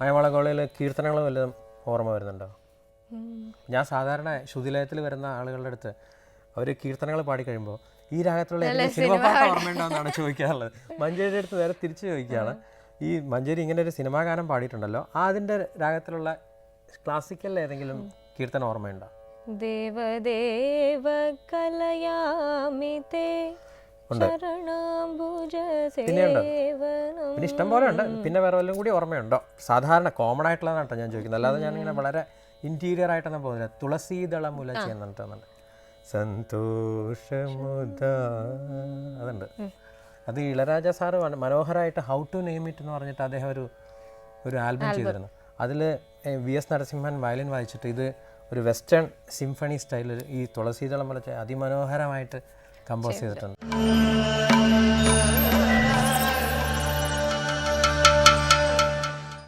മഴമളകളിൽ കീർത്തനങ്ങൾ വല്ലതും ഓർമ്മ വരുന്നുണ്ടോ? ഞാൻ സാധാരണ ശ്രുതിലയത്തിൽ വരുന്ന ആളുകളുടെ അടുത്ത് അവർ കീർത്തനങ്ങൾ പാടിക്കഴിയുമ്പോൾ ഈ രാഗത്തിലുള്ള സിനിമ പാട്ട് ഓർമ്മയുണ്ടോ എന്നാണ് ചോദിക്കാറുള്ളത്. മഞ്ചേരിയുടെ അടുത്ത് നേരെ തിരിച്ചു ചോദിക്കുകയാണ്. ഈ മഞ്ചേരി ഇങ്ങനെ ഒരു സിനിമാ ഗാനം പാടിയിട്ടുണ്ടല്ലോ ആ അതിന്റെ രാഗത്തിലുള്ള ക്ലാസിക്കൽ ഏതെങ്കിലും കീർത്തന ഓർമ്മയുണ്ടോ? ദേവദേവ കലയാമിതേ? സേവനം പിന്നെ ഇഷ്ടം പോലെ ഉണ്ട്. പിന്നെ വേറെ വല്ലതും കൂടി ഓർമ്മയുണ്ടോ? സാധാരണ കോമൺ ആയിട്ടുള്ളതാണ് കേട്ടോ ഞാൻ ചോദിക്കുന്നത്. അല്ലാതെ ഞാൻ ഞാനിങ്ങനെ വളരെ ഇന്റീരിയർ ആയിട്ടൊന്നും പോകുന്നില്ല. തുളസീദള മുല ചെയ്യുന്നുണ്ട് സന്തോഷമുദ അതുണ്ട്. അത് ഇളരാജ സാറ് മനോഹരമായിട്ട് ഹൗ ടു നെയിം ഇറ്റ് എന്ന് പറഞ്ഞിട്ട് അദ്ദേഹം ഒരു ഒരു ആൽബം ചെയ്തിരുന്നു. അതിൽ വി എസ് നരസിംഹൻ വയലിൻ വായിച്ചിട്ട് ഇത് ഒരു വെസ്റ്റേൺ സിംഫണി സ്റ്റൈലിൽ ഈ തുളസീതളം മുല അതിമനോഹരമായിട്ട് കമ്പോസ് ചെയ്തിട്ടുണ്ട്.